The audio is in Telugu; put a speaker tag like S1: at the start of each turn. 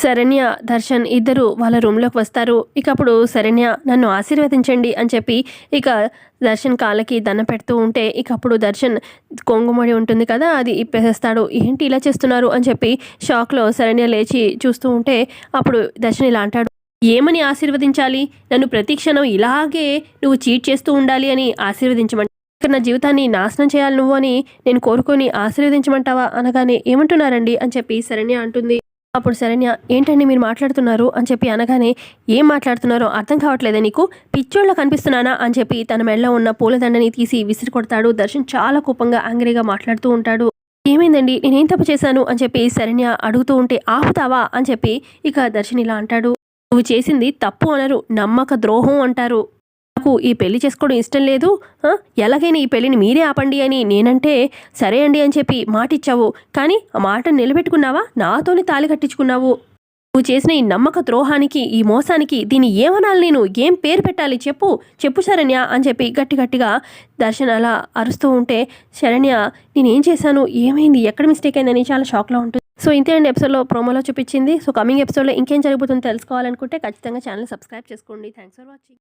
S1: శరణ్య దర్శన్ ఇద్దరు వాళ్ళ రూమ్లోకి వస్తారు. ఇక అప్పుడు శరణ్య నన్ను ఆశీర్వదించండి అని చెప్పి ఇక దర్శన్ కాళ్ళకి దన్న పెడుతూ ఉంటే ఇక అప్పుడు దర్శన్ కొంగుమడి ఉంటుంది కదా అది ఇప్పేసేస్తాడు. ఏంటి ఇలా చేస్తున్నారు? అని చెప్పి షాక్లో శరణ్య లేచి చూస్తూ ఉంటే అప్పుడు దర్శన్ ఇలా అంటాడు ఏమని ఆశీర్వదించాలి? నన్ను ప్రతిక్షణం ఇలాగే నువ్వు చీట్ చేస్తూ ఉండాలి అని ఆశీర్వదించమంట ఇక్కడ నా జీవితాన్ని నాశనం చేయాలి నువ్వు అని నేను కోరుకొని ఆశీర్వదించమంటావా? అనగానే ఏమంటున్నారండి? అని చెప్పి శరణ్య అంటుంది. అప్పుడు శరణ్య ఏంటండి మీరు మాట్లాడుతున్నారు? అని చెప్పి అనగానే ఏం మాట్లాడుతున్నారో అర్థం కావట్లేదా నీకు? పిచ్చోళ్ళ కనిపిస్తున్నానా? అని చెప్పి తన మెడలో ఉన్న పూలదండని తీసి విసిరి కొడతాడు. దర్శన్ చాలా కోపంగా యాంగ్రీగా మాట్లాడుతూ ఉంటాడు. ఏమైందండి? నేనేం తప్పు చేశాను? అని చెప్పి శరణ్య అడుగుతూ ఉంటే ఆపుతావా? అని చెప్పి ఇక దర్శన్ ఇలా అంటాడు. నువ్వు చేసింది తప్పు అనరు నమ్మక ద్రోహం అంటారు. నాకు ఈ పెళ్ళి చేసుకోవడం ఇష్టం లేదు ఎలాగైనా ఈ పెళ్ళిని మీరే ఆపండి అని నేనంటే సరే అండి అని చెప్పి మాట ఇచ్చావు కానీ ఆ మాట నిలబెట్టుకున్నావా? నాతోనే తాళి కట్టించుకున్నావు. నువ్వు చేసిన ఈ నమ్మక ద్రోహానికి ఈ మోసానికి దీన్ని ఏమనాలి నేను? ఏం పేరు పెట్టాలి? చెప్పు. చెప్పు శరణ్య అని చెప్పి గట్టి గట్టిగా దర్శన్ అలా అరుస్తూ ఉంటే శరణ్య నేనేం చేశాను? ఏమైంది? ఎక్కడ మిస్టేక్ అయిందని చాలా షాక్లో ఉంటుంది. సో ఇంతే అండి ఎపిసోడ్లో ప్రోమోలో చూపించింది. సో కమింగ్ ఎపిసోడ్లో ఇంకేం జరుగుతుందో తెలుసుకోవాలనుకుంటే ఖచ్చితంగా ఛానల్ సబ్స్క్రైబ్ చేసుకోండి. Thanks for watching